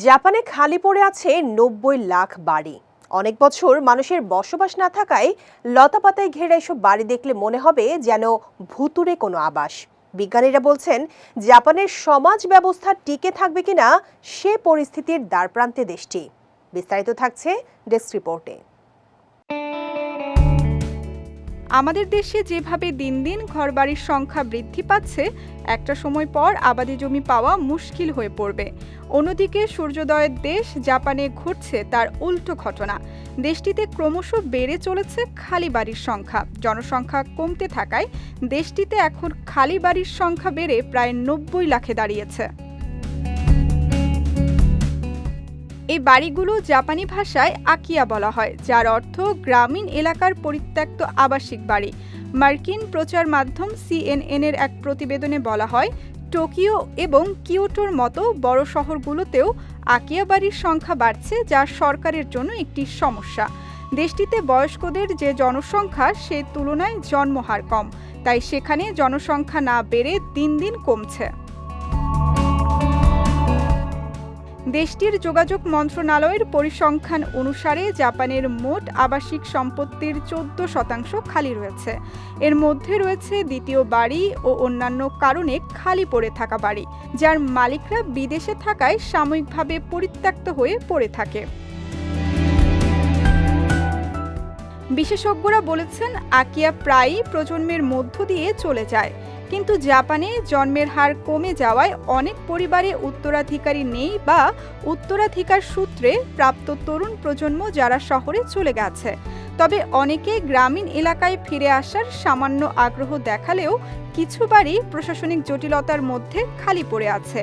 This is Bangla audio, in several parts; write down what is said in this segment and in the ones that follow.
জাপানে খালি পড়ে আছে নব্বই লাখ বাড়ি। অনেক বছর মানুষের বসবাস না থাকায় লতাপাতায় ঘেরা এসব বাড়ি দেখলে মনে হবে যেন ভুতুরে কোনো আবাস। বিজ্ঞানীরা বলছেন, জাপানের সমাজ ব্যবস্থা টিকে থাকবে কিনা সে পরিস্থিতির দ্বারপ্রান্তে দেশটি। বিস্তারিত থাকছে ডেস্ক রিপোর্টে। আমাদের দেশে যেভাবে দিন দিন ঘরবাড়ির সংখ্যা বৃদ্ধি পাচ্ছে, একটা সময় পর আবাদি জমি পাওয়া মুশকিল হয়ে পড়বে। অন্যদিকে সূর্যোদয়ের দেশ জাপানে ঘটছে তার উল্টো ঘটনা। দেশটিতে ক্রমশ বেড়ে চলেছে খালি বাড়ির সংখ্যা। জনসংখ্যা কমতে থাকায় দেশটিতে এখন খালি বাড়ির সংখ্যা বেড়ে প্রায় নব্বই লাখে দাঁড়িয়েছে। এই বাড়িগুলো জাপানি ভাষায় আকিয়া বলা হয়, যার অর্থ গ্রামীণ এলাকার পরিত্যক্ত আবাসিক বাড়ি। মার্কিন প্রচার মাধ্যম সিএনএন এর এক প্রতিবেদনে বলা হয়, টোকিও এবং কিয়োটোর মতো বড় শহরগুলোতেও আকিয়া বাড়ির সংখ্যা বাড়ছে, যা সরকারের জন্য একটি সমস্যা। দেশটিতে বয়স্কদের যে জনসংখ্যা, সে তুলনায় জন্মহার কম, তাই সেখানে জনসংখ্যা না বেড়ে দিন দিন কমছে। দেশটির যোগাযোগ মন্ত্রণালয়ের পরিসংখ্যান অনুসারে জাপানের মোট আবাসিক সম্পত্তির চোদ্দ শতাংশ খালি রয়েছে। এর মধ্যে রয়েছে দ্বিতীয় বাড়ি ও অন্যান্য কারণে খালি পড়ে থাকা বাড়ি, যার মালিকরা বিদেশে থাকায় সাময়িকভাবে পরিত্যক্ত হয়ে পড়ে থাকে। বিশেষজ্ঞরা বলেছেন, আকিয়া প্রায়ই প্রজন্মের মধ্য দিয়ে চলে যায়। কিন্তু জাপানে জন্মের হার কমে যাওয়ায় অনেক পরিবারে উত্তরাধিকারী নেই বা উত্তরাধিকার সূত্রে প্রাপ্ত তরুণ প্রজন্ম যারা শহরে চলে গেছে। তবে অনেকে গ্রামীণ এলাকায় ফিরে আসার সামান্য আগ্রহ দেখালেও কিছু বাড়ি প্রশাসনিক জটিলতার মধ্যে খালি পড়ে আছে।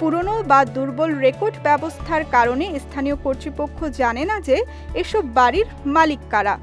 পুরনো বা দুর্বল রেকর্ড ব্যবস্থার কারণে স্থানীয় কর্তৃপক্ষ জানে না যে এসব বাড়ির মালিক কারা।